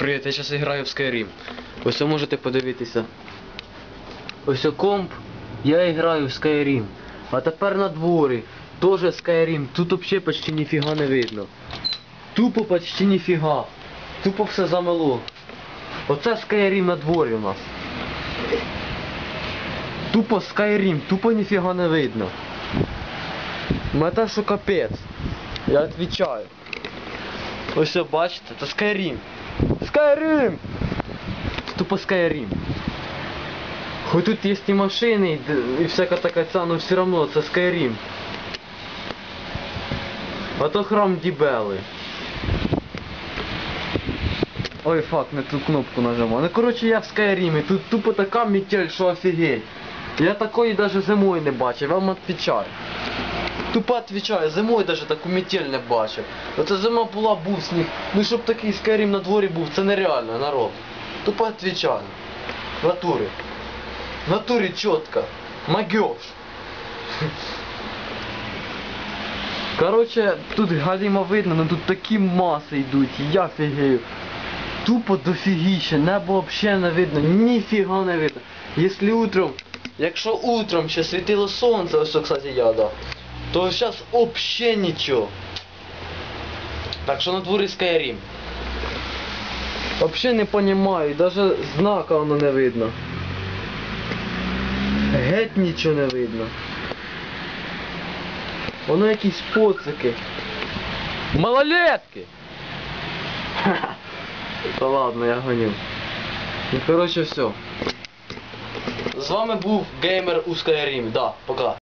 Привіт, я зараз граю в Skyrim. Ось ви можете подивитися. Ось комп, я граю в Skyrim. А тепер на дворі. Тоже Skyrim. Тут взагалі почти ніфіга не видно. Тупо почти ніфіга. Тупо все замело. Оце Skyrim на дворі у нас. Тупо Skyrim, тупо ніфіга не видно. Мета що капець. Я відповідаю. Ось бачите, це Skyrim. Skyrim! Тупо Skyrim. Хоч тут є і машини, і, д- і всяка така ця, але все одно це Skyrim. А то храм Дібели. Ой, фак, не ту кнопку нажимав. Ну коротше я в Скайрімі, тут тупо така метель, що офігеть. Я такої навіть зимою не бачив, вам відповідаю. Тупо відповідаю, зимою навіть таку метель не бачив. Оце зима була, був сніг. Ну щоб такий Скайрім на дворі був, це нереально, народ. Тупо відповідаю. В натурі. В натурі чітко. Магіош. Короче, тут галімо видно, ну тут такі маси йдуть, я фігею. Тупо дофігіще, небо взагалі не видно, ніфіга не видно. Якщо утром, якщо утром ще світило сонце, ось, кстати, я, да, то зараз взагалі нічого. Так що на дворі Skyrim. Взагалі не розумію, навіть знака воно не видно. Геть нічого не видно. Воно якісь поцики. Малолетки! Та ладно, я гоню. Ну коротше все. З вами був геймер у Skyrim. Да, пока.